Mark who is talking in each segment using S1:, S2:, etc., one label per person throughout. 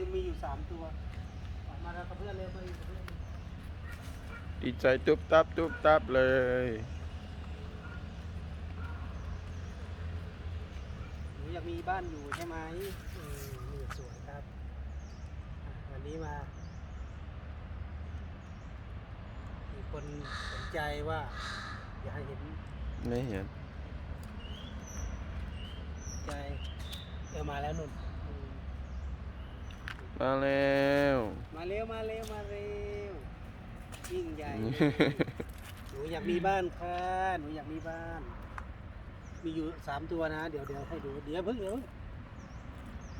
S1: ริงๆมีอยู่สามตัวออกมาแล้วกับเพื่อนเลยมาอยู่กับเพื่อน
S2: ดีใจตุ๊บตับตุ๊บตับเลย
S1: หนูอยากมีบ้านอยู่ใช่ไหมเออนี่สวยครับอะวันนี้มามีคนสนใจว่า อยากให้เห็น
S2: ไม่เห็น
S1: ใจเออมาแล้วนุ่นอื ม
S2: มาแล้ว
S1: มาเร็วมาเร็วมาเร็วยิ่งใหญ่เลยหนูอยากมีบ้านค่ะหนูอยากมีบ้าน มีอยู่สามตัวนะ เดี๋ยวเดี๋ยวให้ดูเดี๋ยวเพิ่งเดี๋ยวเพิ่ง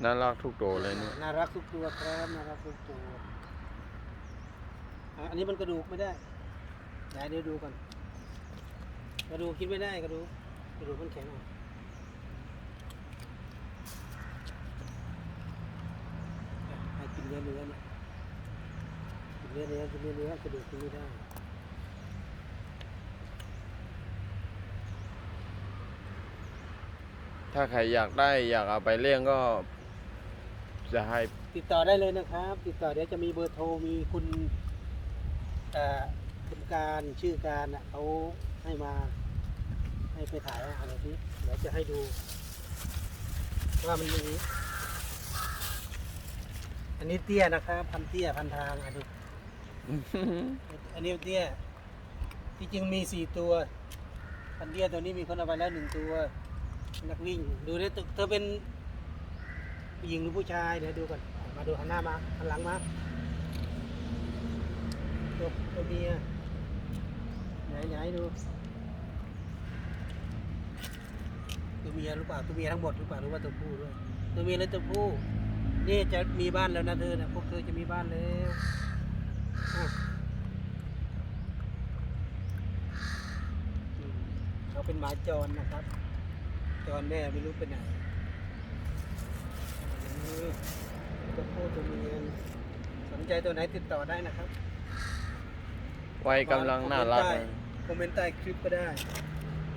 S2: น่ารักทุกตัวเลยเนี่ย
S1: น่ารักทุกตัวครับน่ารักทุกตัวอะอันนี้มันกระดูกไม่ได้เดี๋ยวเดี๋ยวดูก่อนกระดูกกินไม่ได้กระดูกกระดูกมันแข็งอะอะให้กิน เนื้อเนื้อเนี่ยกินเนื้อเนื้อกินเนื้อเนื้อกระดูกกินไม่ได้
S2: ถ้าใครอยากได้อยากเอาไปเลี้ยงก็ จะให้
S1: ติดต่อได้เลยนะครับ ติดต่อเดี๋ยวจะมีเบอร์โทรมีคุณเอ่อคุณการชื่อการน่ะเขาให้มา ให้ไปถ่ายอะไรนี้เดี๋ยวจะให้ดู ว่ามันมี อันนี้เตี้ยนะครับพันเตี้ยพันทางอะดู อันนี้เตี้ยที่จริงมีสี่ตัวพันเตี้ยตัวนี้มีคนเอาไปแล้วหนึ่งตัวนักวิ่ง ดูได้เธอเป็นผู้หญิงหรือผู้ชายเดี๋ยวดูก่อนมาดูหันหน้ามาหันหลังมาตัวตัวเมียไหนไหนดูตัวเมียหรือเปล่าตัวเมียทั้งหมดหรือเปล่าหรือว่าตัวผู้ด้วยตัวเมียและตัวผู้ นี่จะมีบ้านแล้วนะเธอนะพวกเธอจะมีบ้านแล้วอะอืมเขาเป็นหมาจรนะครับ จรแม่ไม่รู้ไปไหนนี่ตัวผู้ตัวเมียสนใจตัวไหนติดต่อได้นะครับ
S2: วัยกำลังน่ารักเลย
S1: คอมเมนต์ใต้คลิปก็ได้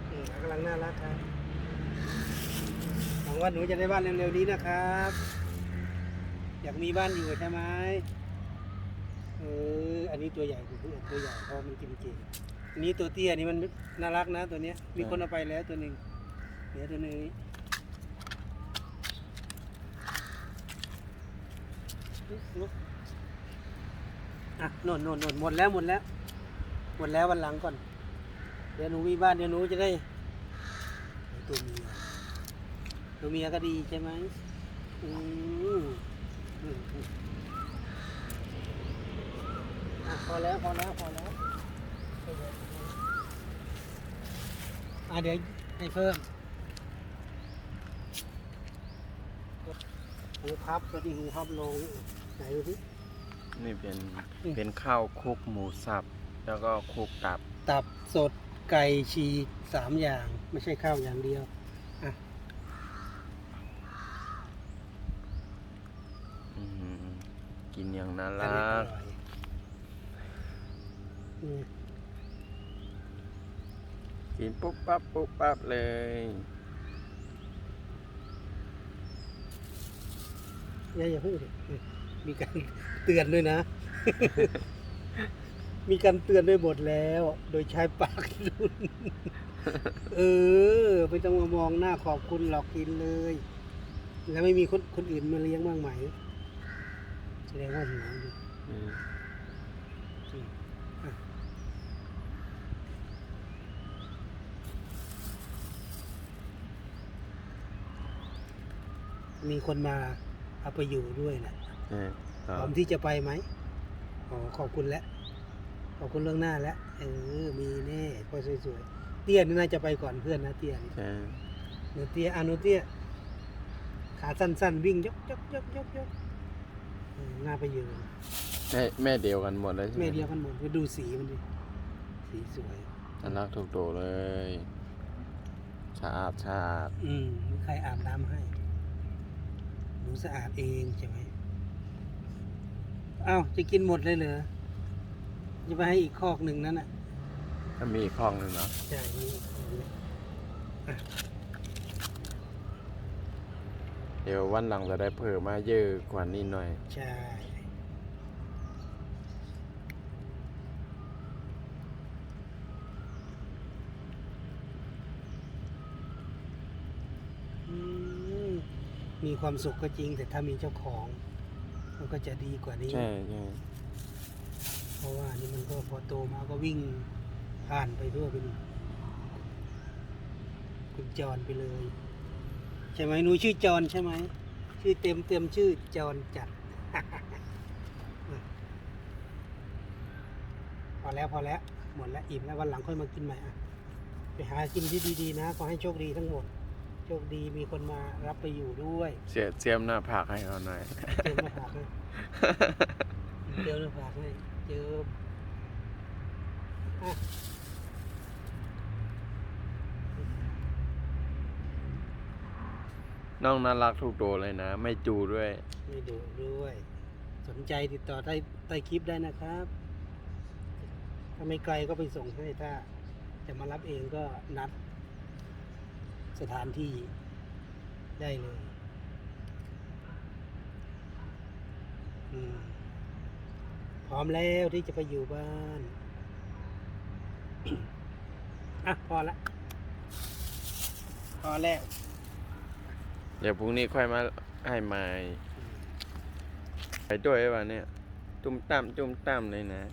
S1: อืมกำลังน่ารักครับหวังว่าหนูจะได้บ้านเร็วๆนี้นะครับ อยากมีบ้านอยู่ใช่ไหมเออ อันนี้ตัวใหญ่ตัวผู้ตัวใหญ่เพราะมันกินเก่งอันนี้ตัวเตี้ยนี่มันน่ารักนะตัวเนี้ย มีคนเอาไปแล้วตัวหนึ่งเหลือตัวหนึงอะนนโน่นน่นหมดแล้วหมดแล้ว หมดแล้ววันหลังก่อน เดี๋ยวหนูมีบ้านเดี๋ยวหนูจะได้ ตัวเมียตัวเมียก็ดีใช่ไหมอืมอืม อะพอแล้วพอแล้วพอแล้วอะเดี๋ยวให้เพิ่มหูพับก็ดีหูพับลงไหนดูสิ
S2: นี่เป็น
S1: อืม
S2: เป็นข้าวคลุกหมูสับ แล้วก็คลุกตับ
S1: ตับสดไก่ฉีกสามอย่าง ไม่ใช่ข้าวอย่างเดียวอะ
S2: อื้อหือกินอย่างน่า
S1: อัน
S2: รั
S1: นี้อกร่อยอืม
S2: กินปุ๊บปั๊บปุ๊บปั๊บเลย
S1: อย่าอย่าเพิ่งดิอืมมีการเตือนด้วยนะ มีการเตือนด้วยบทแล้ว โดยใช้ปากดุนเออไม่ต้องมามองหน้าขอบคุณหรอกกินเลย แล้วไม่มีคนคนอื่นมาเลี้ยงบ้างไหมแสดงว่าหิวดิ
S2: อืม
S1: อืมอะ มีคนมาเอาไปอยู่ด้วยนะ
S2: นี่ค
S1: พ
S2: รั
S1: ร้อบมที่จะไปไหมอ๋อขอบคุณแล้วขอบคุณเรื่องหน้าแล้วเออมีแน่พอสวยๆเตี้ยนี่น่าจะไปก่อนเพื่อนนะเตี้ยนี่
S2: ใช่
S1: หนูเตี้ยอะหนูเตี้ยขาสั้นๆวิ่งยกยกยกยกยกเออน่าไปอยู่
S2: แม่แม่เดียวกันหมดเลยใช่ไหม
S1: แม่เดียวกันหมดไปดูสีมันดิสีสวย
S2: น่ารักทุกตัวเลยสะอาดสะอาด
S1: อืมมีใครอาบน้ำให้ หนูสะอาดเองใช่ไหมอ้าวจะกินหมดเลยเหรอจะไปให้อีกคอกหนึ่งนั่นน่ะ
S2: ถ้ามีอีกห้องหนึงเนาะ
S1: ใช่มีอีกคอกหนึ่งอะ
S2: เดี๋ยววันหลังจะได้เพิ่มมาเยอะกว่านี้หน่อย
S1: ใช่อืม มีความสุขก็จริง แต่ถ้ามีเจ้าของ มันก็จะดีกว่านี้
S2: ใช่ใช่
S1: เพราะว่านี่มันก็พอโตมาก็วิ่งผ่านไปทั่วเป็นคุณจรไปเลย ใช่ไหมหนูชื่อจรใช่ไหมชื่อเต็มเต็มชื่อจรจัดพอแล้วพอแล้วหมดแล้วอิ่มแล้ววันหลังค่อยมากินใหม่อะไปหากินที่ดีๆนะ ขอให้โชคดีทั้งหมด โชคดีมีคนมารับไปอยู่ด้วย
S2: เสียเสียมหน้าผากให้เขาหน่อย
S1: เจอหน้าผากให้เจอหน้าผากให้เจออะ
S2: น้องน่ารักทุกตัวเลยนะ ไม่จูด้วย
S1: ไม่ดูด้วย สนใจติดต่อใต้ใต้คลิปได้นะครับ ถ้าไม่ไกลก็ไปส่งให้ถ้า จะมารับเองก็นัด สถานที่ได้เลยอืมพร้อมแล้วที่จะไปอยู่บ้าน อะ พอละ พอแล้ว
S2: เดี๋ยวพรุ่งนี้ค่อยมาให้ไม้ไปด้วยวะเนี่ย ตุ้มตั้มตุ้มตั้มเลยนะ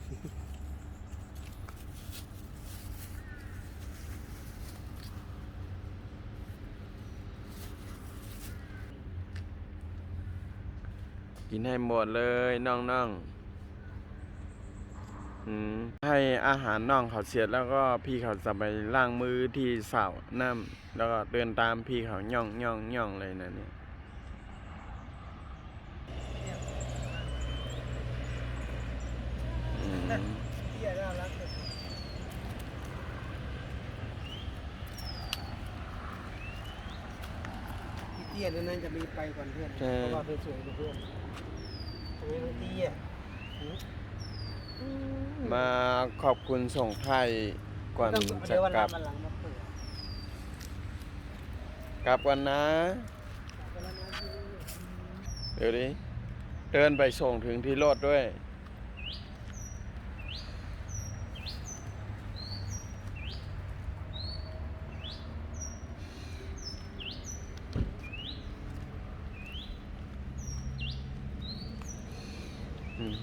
S2: กินให้หมดเลยน้องๆอืมให้อาหารน้องเขาเสร็จแล้วก็พี่เขาจะไปล้างมือที่เสระน้ำแล้วก็เดินตามพี่เขาย่องย่องย่องเลยนะเนี่ยอืม
S1: เที่ยน่ารัก เลยพี่เตี้ยนั่นจะมีไปก่อนเพื่อน
S2: ใช่
S1: เพราะว่าเธอสวยกว่าเพื่อนตรงนี้น้องเตี้ยหือ
S2: มาขอบคุณส่งไทยก่อน
S1: ต้อง
S2: จะ
S1: เดี๋ยววัน
S2: ก
S1: หลั
S2: ลั
S1: ง
S2: บ
S1: วันหลังมาเปิด
S2: กลับกันนะ
S1: วันหลังมาเปิด
S2: เดี๋ยวดิเดินไปส่งถึงที่รถด้วย อืม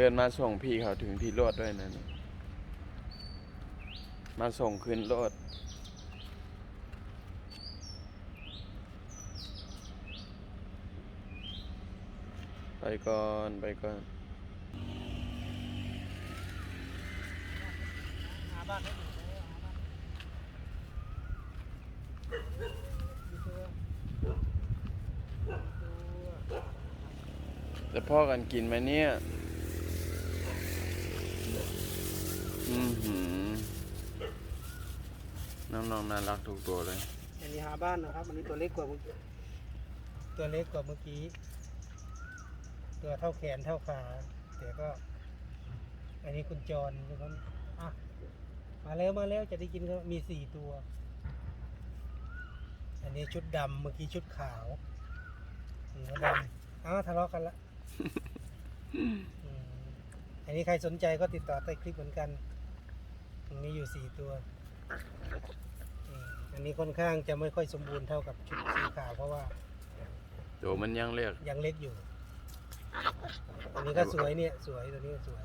S2: เดินมาส่งพี่เขาถึงที่รถด้วยนะนี่มาส่งขึ้นรถไปก่อนไปก่อน
S1: หาบ้านให้หนูแล้วหาบ้าน
S2: จะพ่อกันกินไหมเนี่ย อือหือ น่ารักทุกตัวเลย
S1: อันนี้หาบ้านนะครับอันนี้ตัวเล็กกว่าเมื่อกี้ตัวเล็กกว่าเมื่อกี้ ตัวเท่าแขนเท่าขาแต่ก็ อันนี้คุณจรนะครับอะมาแล้วมาแล้วจะได้กินก็มีสี่ตัว อันนี้ชุดดำเมื่อกี้ชุดขาวหัวดำอ้าวทะเลาะกันละอันนี้ใครสนใจก็ติดต่อใต้คลิปเหมือนกัน มีอยู่สี่ตัว อืมอันนี้ค่อนข้างจะไม่ค่อยสมบูรณ์เท่ากับชุดสีขาวเพราะว่า
S2: โดมันยังเรียก
S1: ยังเล็กอยู่อันนี้ก็สวยเนี่ยสวยตัวนี้ก็สวย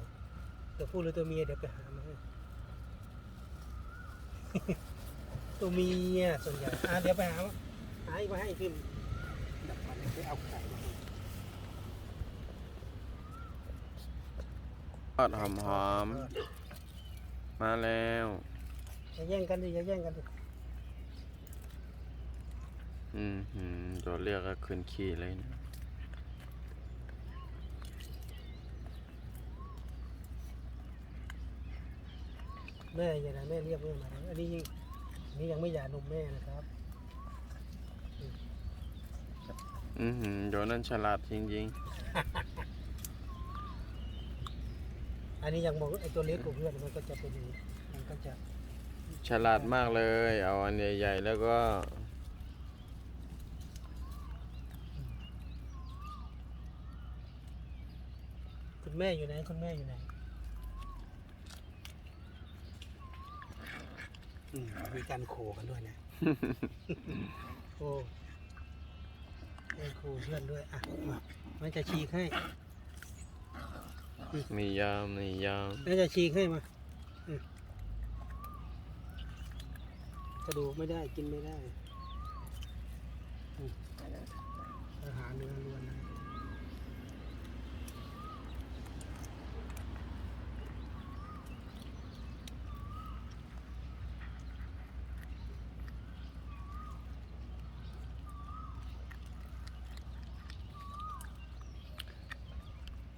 S1: ตัวผู้หรือตัวเมียเดี๋ยวไปหามาให้ตัวเมียส่วนใหญ่อะเดี๋ยวไปหามาหาอีกมาให้พิมพ์ดับมันไปเอาไข่มาให้
S2: ทอดหอมหอมๆมาแล้ว
S1: อย่าแย่งกันดิอย่าแย่งกันดิ
S2: อืมหืมตัวเรียกก็ขึ้นขี้เลยนะ
S1: แม่อย่านะแม่เรียกแม่มานะอันนี้ยังอันนี้ยังไม่หย่านมแม่นะครับ
S2: อือหือโดนั่นฉลาดจริง
S1: อันนี้ยังมองไอ้ตัวเล็กกว่าเพื่อนมันก็จะเป็นอย่างนี้มันก็จะ
S2: ๆฉลาดมากเลย เอาอันใหญ่ๆแล้วก็
S1: คุณแม่อยู่ไหนคุณแม่อยู่ไหนอืมมีการโขกันด้วยนะ โอ้ให้ครูเพื่อนด้วยอะมามันจะฉีกให้
S2: นี่ยามนี่ยาม
S1: มันจะฉีกให้มาอืมกระดูกไม่ได้กินไม่ได้อืมอาหารเนื้อล้วนนะ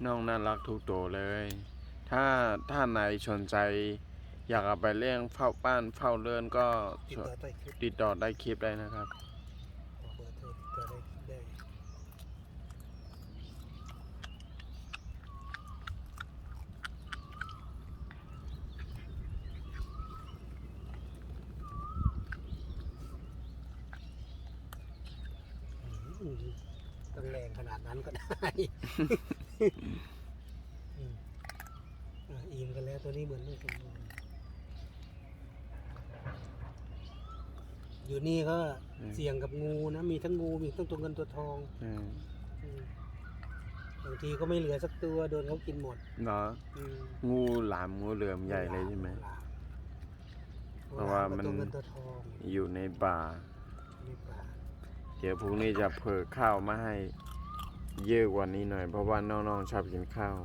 S2: น้องน่ารักทุกตัวเลย ถ้าถ้าไหนสนใจ อยากเอาไปเลี้ยงเฝ้าบ้านเฝ้าเรือนก็
S1: ติดต่อใต้คลิป
S2: ติดต่อได้คลิปได้นะครับ
S1: เบอร์โทรติดต่อได้ได้อืมต้องแรงขนาดนั้นก็ได้ อืมอะอิ่มกันแล้วตัวนี้เหมือนไม่สมบูรณ์อยู่นี่ก็
S2: อืม
S1: เสี่ยงกับงูนะ มีทั้งงูมีทั้งตัวเงินตัวทอง
S2: อืม
S1: อืมบางทีก็ไม่เหลือสักตัวโดนเขากินหมด
S2: เนาะ
S1: อืม
S2: งูหลามงูเหลือมใหญ่เลยใช่ไหม
S1: ลาม
S2: เพราะว่ามัน
S1: ตัวเงินตัวทอง
S2: อยู่ในป่า
S1: ในป่า
S2: เดี๋ยวพรุ่งนี้จะเผอข้าวมาให้ เยอะกว่านี้หน่อย เพราะว่าน้องๆชอบกินข้าว